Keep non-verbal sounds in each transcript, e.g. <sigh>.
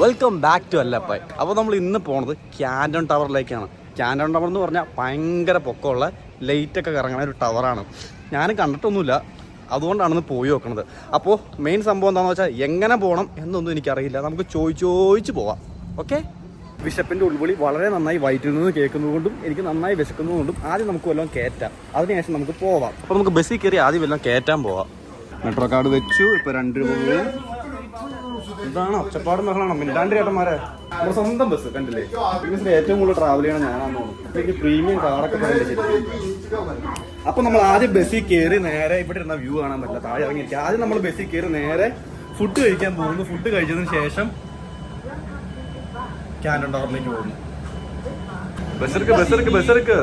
Welcome back to അല്ലപ്പായ്. അപ്പോൾ നമ്മൾ ഇന്ന് പോണത് ക്യാൻഡൺ ടവറിലേക്കാണ് ക്യാൻഡൺ ടവർ എന്ന് പറഞ്ഞാൽ ഭയങ്കര പൊക്കമുള്ള ലൈറ്റൊക്കെ കറങ്ങുന്ന ഒരു ടവറാണ് ഞാൻ കണ്ടിട്ടൊന്നുമില്ല. അതുകൊണ്ടാണ് പോയി നോക്കണത്. അപ്പോൾ മെയിൻ സംഭവം എന്താണെന്ന് വെച്ചാൽ എങ്ങനെ പോകണം എന്നൊന്നും എനിക്കറിയില്ല. നമുക്ക് ചോദിച്ച് ചോദിച്ച് പോവാം. ഓക്കെ ബിഷപ്പിന്റെ ഉൾവിളി വളരെ നന്നായി വയറ്റിൽ നിന്ന് കേൾക്കുന്നതുകൊണ്ടും എനിക്ക് നന്നായി വിശക്കുന്നതുകൊണ്ടും ആദ്യം നമുക്ക് വല്ലതും കയറ്റാം. അതിനുശേഷം നമുക്ക് പോവാം. അപ്പോൾ നമുക്ക് ബസ്സിൽ കയറി ആദ്യം വല്ലതും കയറ്റാൻ പോവാം. മെട്രോ കാർഡ് വെച്ചു. ഇപ്പോൾ രണ്ട് രൂപ ഇതാണ് ഒച്ചപ്പാടും ബഹളാണോ. മിണ്ടാണ്ട് ചേട്ടന്മാരെ. നമ്മുടെ സ്വന്തം ബസ് കണ്ടില്ലേ? ഈ ഏറ്റവും കൂടുതൽ ട്രാവൽ ചെയ്യണം ഞാനാന്ന് പ്രീമിയം കാറൊക്കെ ശരിക്കും അപ്പൊ നമ്മൾ ആദ്യം ബസ്സിൽ കയറി നേരെ ഇവിടെ ഇരുന്ന വ്യൂ കാണാൻ പറ്റില്ല. താഴെ ഇറങ്ങിയിട്ട് ആദ്യം നമ്മൾ ബസ്സിൽ കയറി നേരെ ഫുഡ് കഴിക്കാൻ പോകുന്നു. ഫുഡ് കഴിച്ചതിന് ശേഷം ക്യാന്റൺ ടവറിലേക്ക് പോകുന്നു. ബസർക്ക് ബസർക്ക് ബസർക്ക്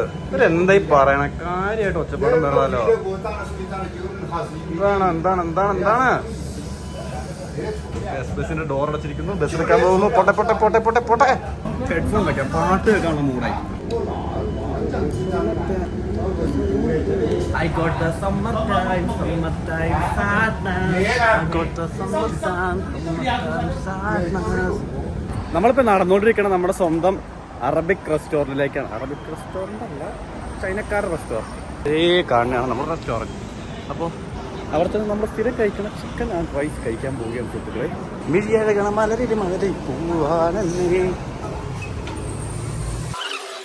എന്തായി പറയണ? കാര്യമായിട്ട് ഒച്ചപ്പാടും ബഹളമല്ലോ. എന്താണ് എന്താണ് എന്താണ് എന്താണ്? ബസ്സിന്റെ ഡോർ അടച്ചിരിക്കുന്നു. ബസ് എടുക്കാൻ പോകുന്നു. പോട്ടെ പോട്ടെ പോട്ടെ പോട്ടെ പോട്ടെ. ഹെഡ്ഫോൺ വെക്കാം. പാട്ട് കേൾക്കാനുള്ള മൂടായി I got the summertime, summertime sadness. I got the summertime, summertime sadness. നമ്മളിപ്പോ നടന്നുകൊണ്ടിരിക്കണം നമ്മുടെ സ്വന്തം അറബിക് റെസ്റ്റോറന്റിലേക്കാണ് അറബിക് റെസ്റ്റോറന്റ് അല്ല ചൈനക്കാരുടെ റെസ്റ്റോറന്റ് ഏ കാണുന്നതാണ് നമ്മുടെ റെസ്റ്റോറന്റ് അപ്പോൾ അവിടെ തന്നെ നമ്മൾ സ്ഥിരം കഴിക്കണം ചിക്കൻ ആൻഡ് റൈസ് കഴിക്കാൻ പോവുകയാണ് സുഹൃത്തുക്കളെ. മിഴിയഴകണ മലരി മലരി പോവാനല്ലേ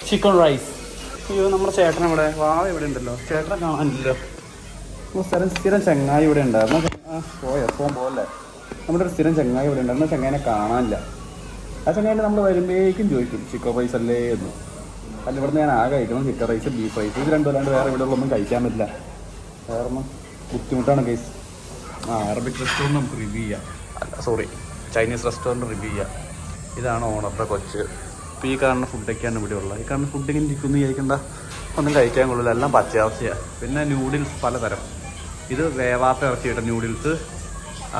ചിക്കൻ റൈസ് അയ്യോ നമ്മുടെ ചേട്ടൻ ഇവിടെ വാവ ഇവിടെ ഉണ്ടല്ലോ. ചേട്ടനെ കാണാനില്ലല്ലോ. നമ്മുടെ സ്ഥിരം സ്ഥിരം ചങ്ങായി ഇവിടെ ഉണ്ടായിരുന്നു. ആ പോയോ പോകാൻ പോകല്ലേ നമ്മുടെ ഒരു സ്ഥിരം ചങ്ങായി ഇവിടെ ഉണ്ടായിരുന്നു. ചങ്ങായിനെ കാണാനില്ല. ആ ചങ്ങായിനെ നമ്മൾ വരുമ്പോഴേക്കും ചോദിക്കും ചിക്കൻ റൈസ് അല്ലേ? എന്ന്. അല്ല ഇവിടുന്ന് ഞാൻ ആകെ കഴിക്കണം ചിക്കൻ റൈസ് ബീഫ് റൈസ് ഇത് രണ്ടും അല്ലാണ്ട് വേറെ ഇവിടെ ഉള്ളൊന്നും കഴിക്കാൻ പറ്റില്ല. വേറെ ഒന്നും ബുദ്ധിമുട്ടാണ് കേസ് ആ അറബിക് റെസ്റ്റോറന്റ് നമുക്ക് റിവ്യൂ ചെയ്യാം. അല്ല സോറി ചൈനീസ് റെസ്റ്റോറന്റ് റിവ്യൂ ചെയ്യാം. ഇതാണ് ഓണറുടെ കൊച്ച്. ഇപ്പോൾ ഈ കാണുന്ന ഫുഡൊക്കെയാണ് ഇവിടെ ഉള്ളത്. ഈ കാണുന്ന ഫുഡ് ഇങ്ങനെ ഇരിക്കുന്നു കഴിക്കണ്ട ഒന്നും കഴിക്കാൻ കൊള്ളില്ല എല്ലാം പച്ചയാവശ്യമാണ് പിന്നെ ന്യൂഡിൽസ് പലതരം. ഇത് വേവാത്ത ഇറച്ചിയിട്ട ന്യൂഡിൽസ്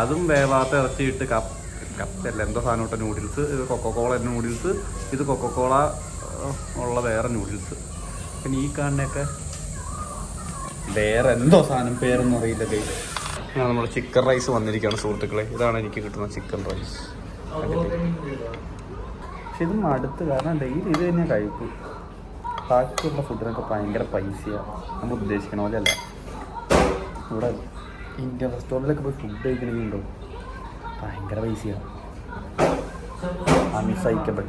അതും വേവാത്ത ഇറച്ചിയിട്ട് കപ്പ് കപ്പല്ല. എന്തോ സാധനം ഇട്ട നൂഡിൽസ് ഇത് കൊക്കോക്കോള ന്യൂഡിൽസ് ഇത് കൊക്കോക്കോള ഉള്ള വേറെ ന്യൂഡിൽസ് പിന്നെ ഈ കാണുന്നതൊക്കെ വേറെ എന്തോ സാധനം പേരൊന്നും അറിയില്ല കയ്യിൽ നമ്മൾ ചിക്കൻ റൈസ് വന്നിരിക്കുകയാണ് സുഹൃത്തുക്കളെ. ഇതാണ് എനിക്ക് കിട്ടുന്ന ചിക്കൻ റൈസ്. പക്ഷെ ഇത് മടുത്ത് കാരണം ഡെയിലി ഇത് തന്നെ കഴിക്കും ബാക്കിയുള്ള ഫുഡിനൊക്കെ ഭയങ്കര പൈസയാണ് നമ്മൾ ഉദ്ദേശിക്കണ പോലെ അല്ല ഇവിടെ ഇന്ത്യൻ റെസ്റ്റോറന്റിലൊക്കെ പോയി ഫുഡ് കഴിക്കണമെങ്കിലുണ്ടോ ഭയങ്കര പൈസയാണ് അൺസൈക്കബിൾ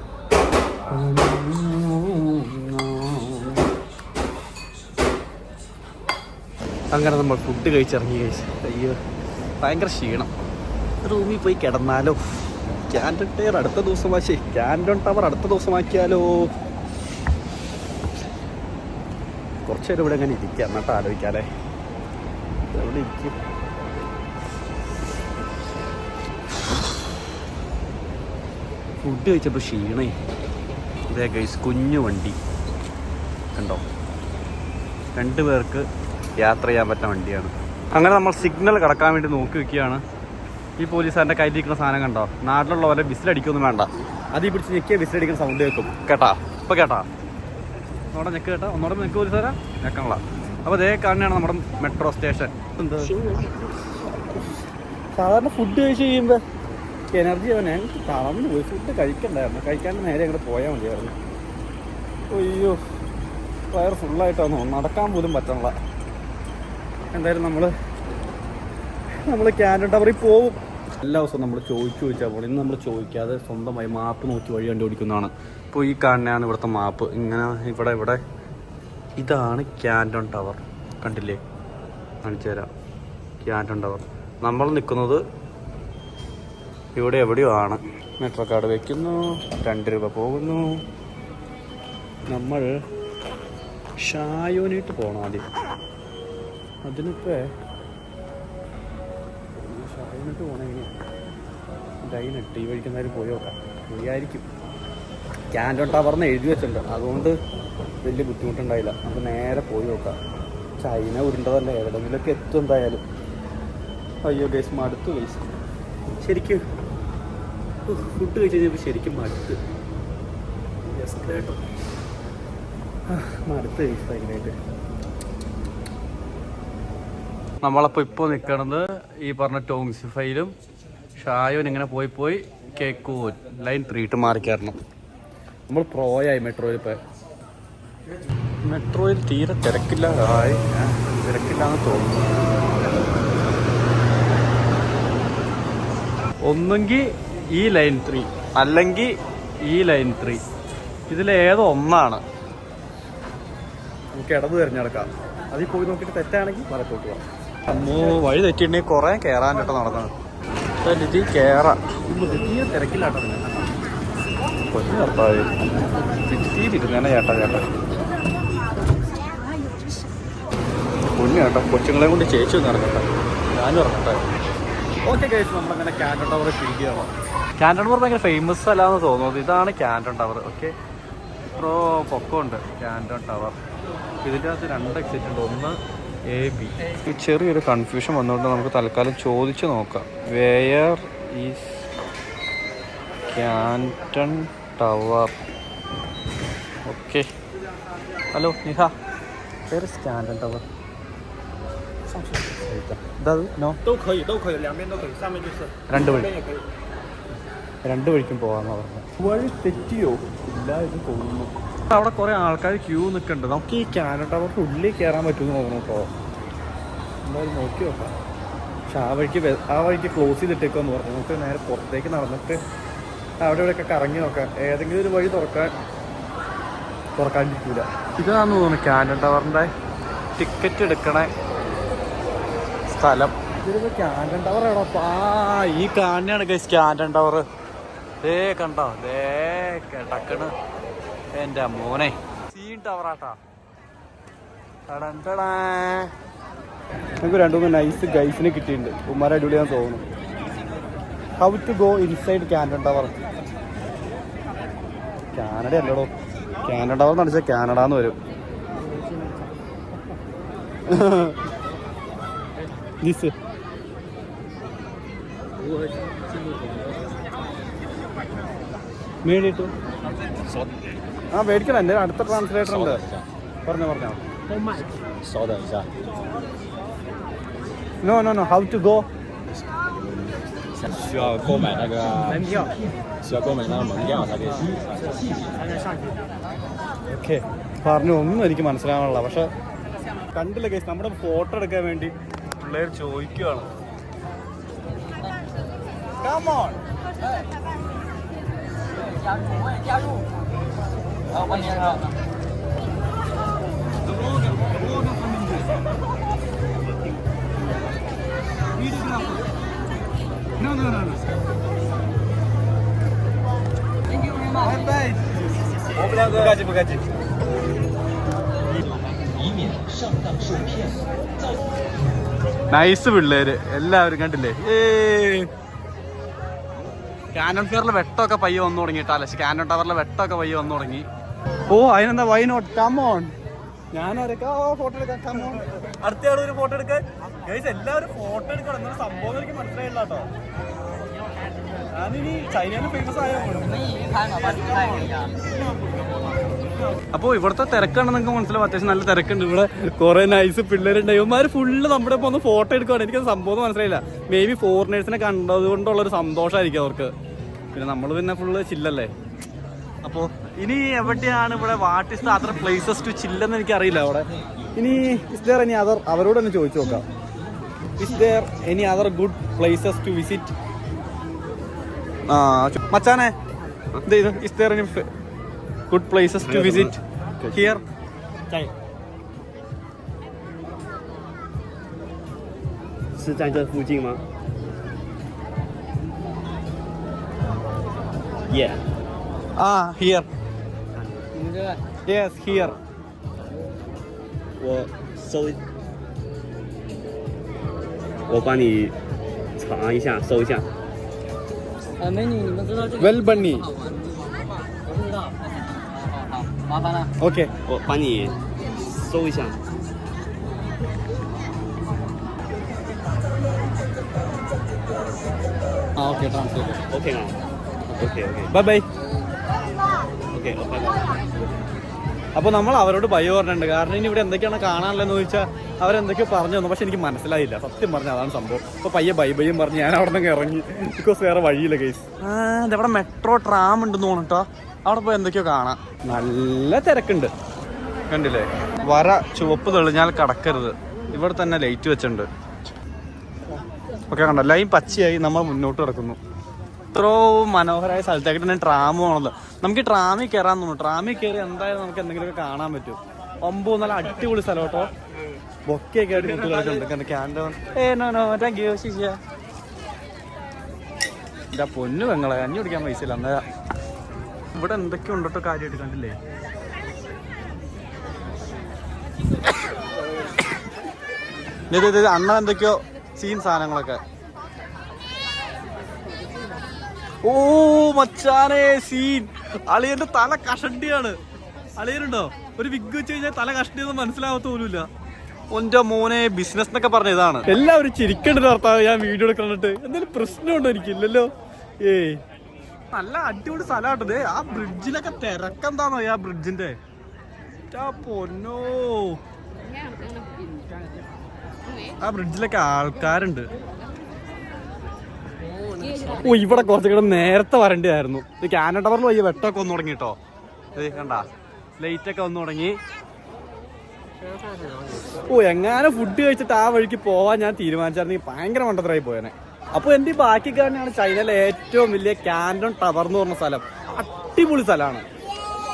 അങ്ങനെ നമ്മൾ ഫുഡ് കഴിച്ചിറങ്ങി കഴിച്ച് അയ്യോ ഭയങ്കര ക്ഷീണം. റൂമിൽ പോയി കിടന്നാലോ? ക്യാൻഡൺ ടയർ അടുത്ത ദിവസം വാശി ക്യാൻഡൺ ടവർ അടുത്ത ദിവസം ആക്കിയാലോ കുറച്ച് നേരം ഇവിടെ അങ്ങനെ ഇരിക്കാം. എന്നിട്ട് ആലോചിക്കാല്ലേ എവിടെ ഇരിക്കും? ഫുഡ് കഴിച്ചപ്പോൾ ക്ഷീണേ. ഇതേ ഗൈസ് കുഞ്ഞു വണ്ടി. കണ്ടോ? രണ്ട് പേർക്ക് യാത്ര ചെയ്യാൻ പറ്റുന്ന വണ്ടിയാണ്. അങ്ങനെ നമ്മൾ സിഗ്നൽ കടക്കാൻ വേണ്ടി നോക്കി വെക്കുകയാണ് ഈ പോലീസുകാരന്റെ കയ്യിലിരിക്കുന്ന സാധനം കണ്ടോ? നാട്ടിലുള്ള പോലെ വിസിലടിക്കൊന്നും വേണ്ട. അതീ പിടിച്ച് ഞെക്കിയ വിസിലടിക്കുന്ന സൗണ്ട് കേൾക്കും. കേട്ടാ? ഇപ്പം കേട്ടാ? ഒന്നോടെ ഞെക്ക് കേട്ടോ. ഒന്നോടെ ഞെക്ക് പോലീസുകാരാ. ഞെക്കണല്ല അപ്പോൾ അതേ കാണുന്നതാണ് നമ്മുടെ മെട്രോ സ്റ്റേഷൻ. എന്ത്? സാധാരണ ഫുഡ് കഴിച്ച് കഴിയുമ്പോൾ എനർജി അവൻ തളർന്നു പോയി. ഫുഡ് കഴിക്കണ്ടായിരുന്നു. കഴിക്കാണ്ട് നേരെ അങ്ങോട്ട് പോയാൽ മതിയായിരുന്നു. അയ്യോ വയർ ഫുള്ളായിട്ടാണ് നടക്കാൻ പോലും പറ്റണില്ല. എന്തായാലും നമ്മൾ നമ്മൾ ക്യാൻഡൻ ടവറിൽ പോവും. എല്ലാ ദിവസവും നമ്മൾ ചോദിച്ചു ചോദിച്ചാൽ പോകണം ഇന്ന് നമ്മൾ ചോദിക്കാതെ സ്വന്തമായി മാപ്പ് നോക്കി വഴി കണ്ടുപിടിക്കുന്നതാണ്. ഇപ്പോൾ ഈ കാണുന്നതാണ് ഇവിടുത്തെ മാപ്പ് ഇങ്ങനെ ഇവിടെ ഇവിടെ. ഇതാണ് ക്യാന്റൺ ടവർ കണ്ടില്ലേ? കാണിച്ചു തരാം. ക്യാന്റൺ ടവർ നമ്മൾ നിൽക്കുന്നത് ഇവിടെ എവിടെയോ ആണ്. മെട്രോ കാർഡ് വയ്ക്കുന്നു രണ്ട് രൂപ പോകുന്നു. നമ്മൾ ഷായോനായിട്ട് പോകണം ആദ്യം. അതിനിപ്പോൾ ഷായോനായിട്ട് പോകണമെങ്കിൽ ഡൈനിട്ട് ഈ വഴിക്ക് എന്തായാലും പോയി നോക്കാം. പോയായിരിക്കും ക്യാൻഡോ ടവറിന്ന് എഴുതി വെച്ചിട്ടുണ്ട്. അതുകൊണ്ട് വലിയ ബുദ്ധിമുട്ടുണ്ടായില്ല. നമുക്ക് നേരെ പോയി നോക്കാം. ചൈന ഉരുണ്ടതല്ലേ? എവിടെയെങ്കിലുമൊക്കെ എത്തും എന്തായാലും. അയ്യോ ഗൈസ് മടുത്തു ഗൈസ് ശരിക്കും. ഫുഡ് കഴിച്ച് കഴിഞ്ഞപ്പോൾ ശരിക്കും മടുത്ത്. മടുത്ത് ഗൈസ് ഭയങ്കരമായിട്ട് നമ്മളപ്പോൾ ഇപ്പോൾ നിൽക്കണത് ഈ പറഞ്ഞ ടോങ്സിഫൈലും ഷായോൻ ഇങ്ങനെ പോയി പോയി കേക്കൂൻ. ലൈൻ ത്രീ ഇട്ട് മാറി കയറണം നമ്മൾ പ്രോയായി മെട്രോയിൽ ഇപ്പോൾ മെട്രോയിൽ തീരെ തിരക്കില്ലാതായി തിരക്കില്ലാന്ന് തോന്നുന്നു. ഒന്നെങ്കിൽ ഈ ലൈൻ ത്രീ അല്ലെങ്കിൽ ഈ ലൈൻ ത്രീ ഇതിലേതോ ഒന്നാണ്. നമുക്ക് ഇടത് തിരഞ്ഞെടുക്കാം. അതിൽ പോയി നോക്കിയിട്ട് തെറ്റാണെങ്കിൽ വലത്തോട്ട് പോകാം. അമ്മോ വഴി തെറ്റിയിട്ടുണ്ടെങ്കിൽ കുറേ കയറാൻ കേട്ടോ നടന്നത് ലിജി കയറാം തീരെ തിരക്കില്ലാട്ടോ കൊച്ചു കർത്താവ്. ഭിത്തിയിലിരുന്നേനെ ചേട്ടാ ചേട്ടാ. കുഞ്ഞു കേട്ടോ. കൊച്ചുങ്ങളെ കൊണ്ട് ചേച്ചി ഒന്ന് ഇറങ്ങട്ടെ. ഞാനും ഇറങ്ങട്ടെ. ഓക്കെ കേസ് നമ്മളങ്ങനെ ക്യാൻഡൺ ടവർ പിടിക്കുകയാണ് ക്യാൻഡൺ ടവർ ഭയങ്കര ഫേമസ് അല്ലാന്ന് തോന്നുന്നത് ഇതാണ് ക്യാൻഡൺ ടവർ ഓക്കെ ഇത്രോ പൊക്കമുണ്ട് ക്യാൻഡൺ ടവർ ഇതിന്റെ അകത്ത് രണ്ട് എക്സിറ്റ് ഉണ്ട്. ഒന്ന് എ ബി ചെറിയൊരു കൺഫ്യൂഷൻ വന്നുകൊണ്ട് നമുക്ക് തൽക്കാലം ചോദിച്ചു നോക്കാം. Where is Canton Tower okay hello Niha where is Canton Tower രണ്ട് വഴി. രണ്ട് വഴിക്കും പോകാമെന്ന് പറഞ്ഞു വഴി തെറ്റിയോ? ഇല്ല ഇത് തോന്നുന്നു അവിടെ കുറെ ആൾക്കാർ ക്യൂ നിൽക്കുന്നുണ്ട് നമുക്ക് ഈ കാനഡ അവർക്ക് ഉള്ളിൽ കയറാൻ പറ്റുമെന്ന് തോന്നുന്നു കേട്ടോ. എന്തായാലും നോക്കി നോക്കാം. പക്ഷെ ആ വഴിക്ക് ആ വഴിക്ക് ക്ലോസ് ചെയ്തിട്ടേക്കുമെന്ന് പറഞ്ഞു. നമുക്ക് നേരെ പുറത്തേക്ക് നടന്നിട്ട് അവിടെ ഇവിടെയൊക്കെ കറങ്ങി നോക്കാം. ഏതെങ്കിലും ഒരു വഴി തുറക്കാൻ തുറക്കാണ്ടിരിക്കൂല. ഇതാണെന്ന് തോന്നുന്നു കാനഡ ടവറിന്റെ ടിക്കറ്റ് എടുക്കണ സ്ഥലം. ടവർ ആണോ? ആ ഈ കാണാണ് ഗൈസ് ക്യാൻഡൻ ടവർ ദേ കണ്ടോ? ദേ കിടക്കണ്. എന്റെ മോനെ. സീൻ ടവറാട്ടാ ടടൻ ടടാ. നമുക്ക് രണ്ടു മൂന്ന് നൈസ് ഗൈസിനെ കിട്ടിയിട്ടുണ്ട്. ഉമ്മാരെ അടിപൊളിയാന്ന് തോന്നുന്നു. How to go inside Canada Tower Canada അല്ലടോ. കാനഡ ടവർ എന്ന് അടിച്ചാൽ കാനഡ എന്ന് വരും. മേടിയിട്ടു മേടിട്ടു ആ മേടിക്കണം എൻ്റെ അടുത്ത ട്രാൻസ്ലേറ്റർ ഉണ്ട് പറഞ്ഞോ പറഞ്ഞോ 稍等一下， no no no how to go 需要购买那个门票， 需要购买那个门票才可以。 才能上去。 okay പറഞ്ഞു ഒന്നും എനിക്ക് മനസ്സിലാവാനുള്ള പക്ഷെ കണ്ടില്ല കേസ് നമ്മുടെ ഫോട്ടോ എടുക്കാൻ വേണ്ടി പിള്ളേർ ചോദിക്കുവാണ് Come on. No, no, no, no. Bye bye. 不客气，不客气。nice പിള്ളേര് എല്ലാവരും കണ്ടില്ലേ കാനൺ ഫെയറിലെ വെട്ടമൊക്കെ പയ്യെ വന്നു തുടങ്ങിയിട്ടല്ല കാനൺ ടവറിലെ വെട്ടമൊക്കെ പയ്യെ വന്നു തുടങ്ങി ഓ അതിനെന്താ വൈ നോട്ട് കമോൺ ഞാനൊരൊക്കെ ഫോട്ടോ എടുക്കാം. കമോൺ അടുത്തയാൾ ഒരു ഫോട്ടോ എടുക്കാൻ ഗൈസ് എല്ലാവരും ഫോട്ടോ എടുക്കണം. എന്നൊരു സംഭവം എനിക്ക് മനസ്സിലായില്ല കേട്ടോ ഞാനിനി ചൈനയിൽ ഫേമസ് ആയോ അപ്പോൾ ഇവിടുത്തെ തിരക്കാണ് നിങ്ങൾക്ക് മനസ്സിലാവും. അത്യാവശ്യം നല്ല തിരക്കുണ്ട്. ഇവിടെ കുറെ നൈസ് പിള്ളേരുണ്ട് ഇവന്മാർ ഫുള്ള് നമ്മുടെ ഇപ്പോൾ ഒന്ന് ഫോട്ടോ എടുക്കുകയാണ് എനിക്ക് സംഭവം മനസ്സിലായില്ല. മേ ബി ഫോറിനേഴ്സിനെ കണ്ടത് കൊണ്ടുള്ള ഒരു സന്തോഷമായിരിക്കും അവർക്ക്. പിന്നെ നമ്മൾ പിന്നെ ഫുള്ള് ചില്ലല്ലേ അപ്പോൾ ഇനി എവിടെയാണ് ഇവിടെ what is the other places to ചില്ലെന്ന് എനിക്ക് അറിയില്ല അവിടെ. ഇനി ഇസ് ദർ എനി അതർ അവരോട് തന്നെ ചോദിച്ചു നോക്കാം. Is there any other good places to visit ആ മച്ചാനെ എന്ത് is there any good places to visit here ആ here Yes, here. 我搜，我帮你查一下，搜一下。呃，美女，你们知道这个吗？我不知道，好好好，麻烦了。OK，我帮你搜一下。啊，OK，OK，OK，OK，OK，拜拜。拜。അപ്പോൾ നമ്മൾ അവരോട് ഭയം പറഞ്ഞിട്ടുണ്ട്. കാരണം ഇനി ഇവിടെ എന്തൊക്കെയാണ് കാണാനുള്ളതെന്ന് ചോദിച്ചാൽ അവരെന്തൊക്കെയോ പറഞ്ഞു തന്നു. പക്ഷെ എനിക്ക് മനസ്സിലായില്ല. സത്യം പറഞ്ഞ അതാണ് സംഭവം. അപ്പോൾ പയ്യെ ബൈ ബൈയും പറഞ്ഞ് ഞാൻ അവിടെ നിന്ന് ഇറങ്ങി. ബിക്കോസ് വേറെ വഴിയില്ല കേസ് ആ ഇവിടെ മെട്രോ ട്രാം ഉണ്ടെന്ന് തോന്നിട്ടോ അവിടെ പോയി എന്തൊക്കെയോ കാണാം. നല്ല തിരക്കുണ്ട്. കണ്ടില്ലേ? വര ചുവപ്പ് തെളിഞ്ഞാൽ കടക്കരുത്. ഇവിടെ തന്നെ ലൈറ്റ് വെച്ചിട്ടുണ്ട്. ഓക്കെ കണ്ടോ? ലൈൻ പച്ചയായി. നമ്മൾ മുന്നോട്ട് കിടക്കുന്നു. ഇത്രോ മനോഹരമായ സ്ഥലത്തേക്ക് തന്നെ ട്രാം പോകണല്ലോ നമുക്ക് ട്രാമിൽ കയറാൻ തോന്നുന്നു. ട്രാമിൽ കയറി എന്തായാലും നമുക്ക് എന്തെങ്കിലുമൊക്കെ കാണാൻ പറ്റും. ഒമ്പത് നല്ല അടിപൊളി സ്ഥലം കേട്ടോ ബൊക്കെയൊക്കെ ആയിട്ട് കുട്ടികളൊക്കെ ഉണ്ട് ക്യാൻഡോൺ ഏ നോ നോ പൊന്നു പെങ്ങളെ അഞ്ഞു പിടിക്കാൻ പൈസ ഇല്ല എന്താ ഇവിടെ എന്തൊക്കെ ഉണ്ടോ കാര്യമായിട്ട് കണ്ടില്ലേ? ഇത് ഇത് അണ്ണൻ അണ്ണ എന്തൊക്കെയോ സീൻ സാധനങ്ങളൊക്കെ. ഓ മച്ചാനെ സീൻ അളിയന്റെ തല കഷണ്ടിയാണ്. അളിയനുണ്ടോ? ഒരു വിഗ് വെച്ച് കഴിഞ്ഞാൽ തല കഷണ്ടിയെന്ന് മനസ്സിലാവാത്ത പോലുമില്ല. ഒന്റെ മോനെ ബിസിനസ് എന്നൊക്കെ പറഞ്ഞ ഇതാണ്. എല്ലാവരും ചിരിക്കേണ്ടത് ഭർത്താവ് ഞാൻ വീഡിയോ എടുക്കണിട്ട് എന്തെങ്കിലും പ്രശ്നമുണ്ടോ എനിക്കില്ലല്ലോ ഏയ്. നല്ല അടിപൊളി സ്ഥലമാട്ടത് ആ ബ്രിഡ്ജിലൊക്കെ തിരക്കെന്താണോ ആ ബ്രിഡ്ജിന്റെ പൊന്നോ. ആ ബ്രിഡ്ജിലൊക്കെ ആൾക്കാരുണ്ട്. ഓ ഇവിടെ കുറച്ച് കൂടെ നേരത്തെ വരണ്ടായിരുന്നു ഇത് കാനഡ ടവറിൽ വയ്യ വെട്ടമൊക്കെ വന്നു തുടങ്ങി കേട്ടോ ഇത് കണ്ട? ലൈറ്റ് ഒക്കെ വന്നു തുടങ്ങി. ഓ എങ്ങനെ ഫുഡ് കഴിച്ചിട്ട് ആ വഴിക്ക് പോവാൻ ഞാൻ തീരുമാനിച്ചായിരുന്നെങ്കിൽ ഭയങ്കര മണ്ടത്തരായി പോയനെ. അപ്പൊ എന്റെ ബാക്കി കാരണമാണ് ചൈനയിലെ ഏറ്റവും വലിയ കാൻഡോൺ ടവർ എന്ന് പറഞ്ഞ സ്ഥലം. അടിപൊളി സ്ഥലമാണ്.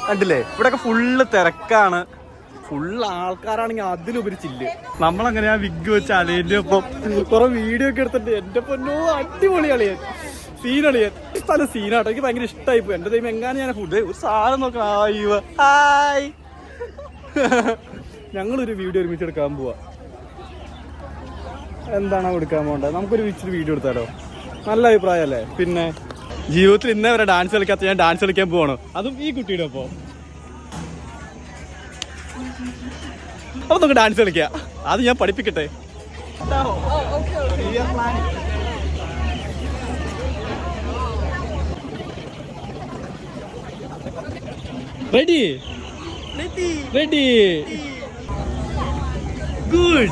കണ്ടില്ലേ? ഇവിടെയൊക്കെ ഫുള്ള് തിരക്കാണ്. ഫുള്ള് ആൾക്കാരാണെങ്കിൽ അതിലുപരി ചില്ല്. നമ്മളങ്ങനെ ആ വിഗ് വെച്ച് അലേന്റെ ഒപ്പം കുറെ വീഡിയോ ഒക്കെ എടുത്തിട്ട് എന്റെ പൊന്നോ അടിപൊളി അളിയൻ. ഈ സ്ഥലം സീനാട്ടോ എനിക്ക് ഭയങ്കര ഇഷ്ടമായി പോയി. എന്റെ ദൈവം എങ്ങനെ ഞാൻ ഫുഡ് ഒരു സാധനം നോക്കാം ആയിവ ഹായ് <laughs> ഞങ്ങളൊരു വീഡിയോ ഒരുമിച്ച് എടുക്കാൻ പോവാ. എന്താണോ എടുക്കാൻ പോകേണ്ടത്? നമുക്കൊരു ഇച്ചിരി വീഡിയോ എടുത്താലോ? നല്ല അഭിപ്രായമല്ലേ? പിന്നെ ജീവിതത്തിൽ ഇന്നേ വരെ ഡാൻസ് കളിക്കാത്ത ഞാൻ ഡാൻസ് കളിക്കാൻ പോവാണ്. അതും ഈ കുട്ടിയുടെ ഒപ്പം. അപ്പൊ നമുക്ക് ഡാൻസ് കളിക്കാം. അത് ഞാൻ പഠിപ്പിക്കട്ടെ. Ready ready good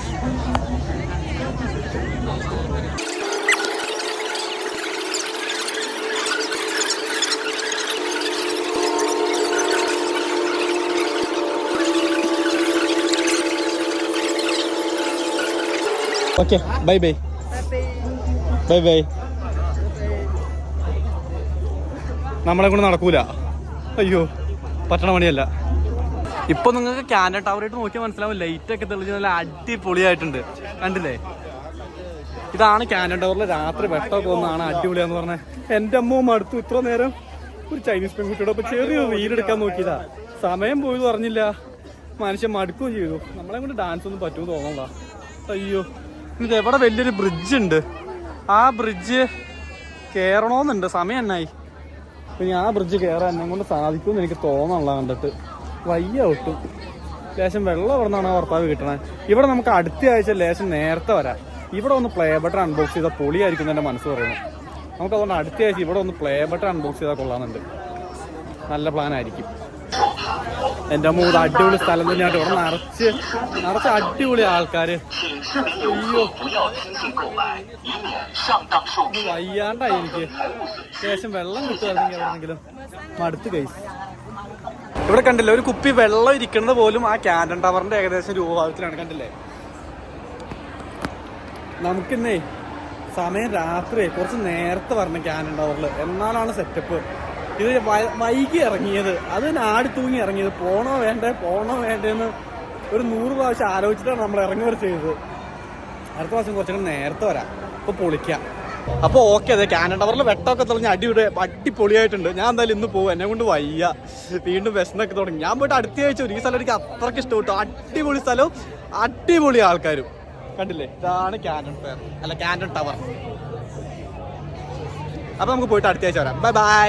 okay bye bye bye bye നമ്മളെ കൊണ്ട് നടക്കൂല. അയ്യോ പറ്റണ പണിയല്ല. ഇപ്പൊ നിങ്ങൾക്ക് ക്യാൻഡ ടവറായിട്ട് നോക്കിയാൽ മനസ്സിലാവും ലൈറ്റ് ഒക്കെ തെളിഞ്ഞ് നല്ല അടിപൊളിയായിട്ടുണ്ട്. കണ്ടില്ലേ? ഇതാണ് ക്യാൻഡ ടവറിൽ രാത്രി വെട്ടമൊക്കെ ഒന്നാണ് അടിപൊളിയാന്ന് പറഞ്ഞത് എന്റെ അമ്മ മടുത്തു ഇത്ര നേരം ഒരു ചൈനീസ് പെൺകുട്ടിയുടെ ഒപ്പം ചെറിയ വീടെടുക്കാൻ നോക്കിയതാ. സമയം പോയത് പറഞ്ഞില്ല. മനുഷ്യൻ മടുക്കുകയും ചെയ്തു. നമ്മളെ കൊണ്ട് ഡാൻസ് ഒന്നും പറ്റുമെന്ന് തോന്നണ്ട അയ്യോ. ഇത് എവിടെ വലിയൊരു ബ്രിഡ്ജ് ഉണ്ട്? ആ ബ്രിഡ്ജ് കയറണമെന്നുണ്ട് സമയം എന്നായി? ഞാൻ ആ ബ്രിഡ്ജ് കയറാൻ എന്നെ കൊണ്ട് സാധിക്കുമെന്ന് എനിക്ക് തോന്നണല്ല കണ്ടിട്ട്. വയ്യ ഒട്ടും. ലേശം വെള്ളം എവിടെ നിന്നാണ് ഭർത്താവ് കിട്ടണേ? ഇവിടെ നമുക്ക് അടുത്ത ആഴ്ച ലേശം നേരത്തെ വരാം. ഇവിടെ ഒന്ന് പ്ലേ ബട്ടൺ അൺബോക്സ് ചെയ്താൽ പൊളിയായിരിക്കും എന്റെ മനസ്സ് പറയുന്നത്. നമുക്ക് അതുകൊണ്ട് അടുത്ത ആഴ്ച ഇവിടെ ഒന്ന് പ്ലേ ബട്ടൺ അൺബോക്സ് ചെയ്താൽ കൊള്ളാമെന്നുണ്ട്. നല്ല പ്ലാൻ ആയിരിക്കും. എന്റെ മൂന്ന് അടിപൊളി സ്ഥലം തന്നെയാണ്. ഇവിടെ നിറച്ച് നിറച്ച് അടിപൊളി ആൾക്കാര്. അയ്യോ. വയ്യാണ്ടായി എനിക്ക്. ശേഷം വെള്ളം എവിടെയെങ്കിലും മടുത്ത് കൈ ഇവിടെ കണ്ടില്ലേ ഒരു കുപ്പി വെള്ളം ഇരിക്കുന്നത് പോലും ആ ക്യാൻഡൻ ടവറിന്റെ ഏകദേശം രൂപഭാവത്തിലാണ് കണ്ടില്ലേ? നമുക്കിന്നേ സമയം രാത്രി കുറച്ച് നേരത്തെ വരണം ക്യാൻഡൻ ടവറിൽ എന്നാലാണ് സെറ്റപ്പ് ഇത് വൈകി ഇറങ്ങിയത്. അത് ആടി തൂങ്ങി ഇറങ്ങിയത്. പോണോ വേണ്ടേ? പോണോ വേണ്ടേന്ന് ഒരു നൂറ് പ്രാവശ്യം ആലോചിച്ചിട്ടാണ് നമ്മൾ ഇറങ്ങുവർ ചെയ്തത്. അടുത്ത പ്രാവശ്യം കുറച്ചുകൂടെ നേരത്തെ വരാം. അപ്പൊ പൊളിക്കാം. അപ്പൊ ഓക്കെ അതെ കാനഡ ടവറിൽ വെട്ടമൊക്കെ തുടങ്ങി അടിയുടെ അടിപൊളിയായിട്ടുണ്ട്. ഞാൻ എന്തായാലും ഇന്ന് പോകും എന്നെ കൊണ്ട് വയ്യ. വീണ്ടും വിഷമൊക്കെ തുടങ്ങി. ഞാൻ പോയിട്ട് അടുത്ത ആഴ്ച ഒരു സ്ഥലം എനിക്ക് അത്രയ്ക്ക് ഇഷ്ടപ്പെട്ടു അടിപൊളി സ്ഥലവും അടിപൊളി ആൾക്കാരും. കണ്ടില്ലേ? ഇതാണ് കാനൺ ഫെയർ അല്ല കാനൺ ടവർ അപ്പൊ നമുക്ക് പോയിട്ട് അടുത്ത ആഴ്ച വരാം. Bye bye